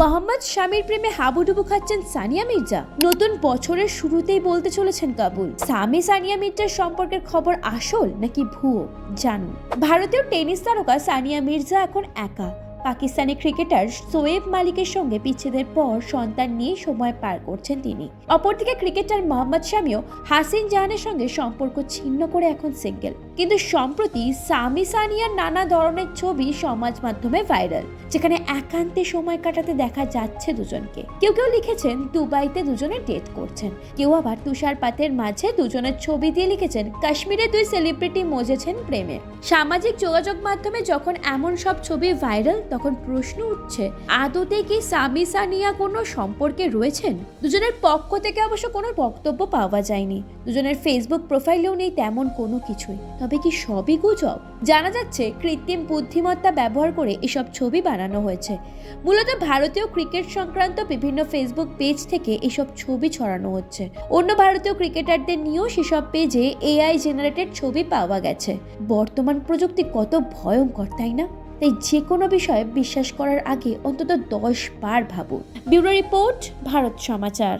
মোহাম্মদ স্বামীর প্রেমে হাবুডুবু খাচ্ছেন সানিয়া মির্জা। নতুন বছরের শুরুতেই বলতে চলেছেন কাবুল। স্বামী সানিয়া মির্জার সম্পর্কের খবর আসল নাকি ভুয়ো? জানুন। ভারতীয় টেনিস তারকা সানিয়া মির্জা এখন একা। পাকিস্তানি ক্রিকেটার সোয়েব মালিকের সঙ্গে বিচ্ছেদের পর সন্তান নিয়ে সময় পার করছেন তিনি। অপরদিকে ক্রিকেটার মোহাম্মদ শামিও হাসিন জাহানের সঙ্গে সম্পর্ক ছিন্ন করে এখন সিঙ্গেল কিন্তু সম্প্রতি সামি সানিয়ার নানা ধরনের ছবি সমাজ মাধ্যমে ভাইরাল, যেখানে একান্তে সময় কাটাতে দেখা যাচ্ছে দুজনকে। কেউ কেউ লিখেছেন, দুবাইতে দুজনে ডেট করছেন। কেউ আবার তুষারপাতের মাঝে দুজনের ছবি দিয়ে লিখেছেন, কাশ্মীরে দুই সেলিব্রিটি মজেছেন প্রেমে। সামাজিক যোগাযোগ মাধ্যমে যখন এমন সব ছবি ভাইরাল তখন প্রশ্ন উঠছে, আদতে কি সামি সানিয়া কোনো সম্পর্কে রয়েছেন? দুজনের পক্ষ থেকে অবশ্য কোনো বক্তব্য পাওয়া যায়নি। দুজনের ফেসবুক প্রোফাইলেও নেই তেমন কোনো কিছুই। তবে কি সবই গুজব? জানা যাচ্ছে, কৃত্রিম বুদ্ধিমত্তা ব্যবহার করে এসব ছবি বানানো হয়েছে। মূলত ভারতীয় ক্রিকেট সংক্রান্ত বিভিন্ন ফেসবুক পেজ থেকে এসব ছবি ছড়ানো হচ্ছে। অন্য ভারতীয় ক্রিকেটারদের নিয়েও সেসব পেজে এআই জেনারেটেড ছবি পাওয়া গেছে। বর্তমান প্রযুক্তি কত ভয়ঙ্কর, তাই না? তাই যে কোনো বিষয়ে বিশ্বাস করার আগে অন্তত দশ বার ভাবুন। Bureau report, Bharat Samachar.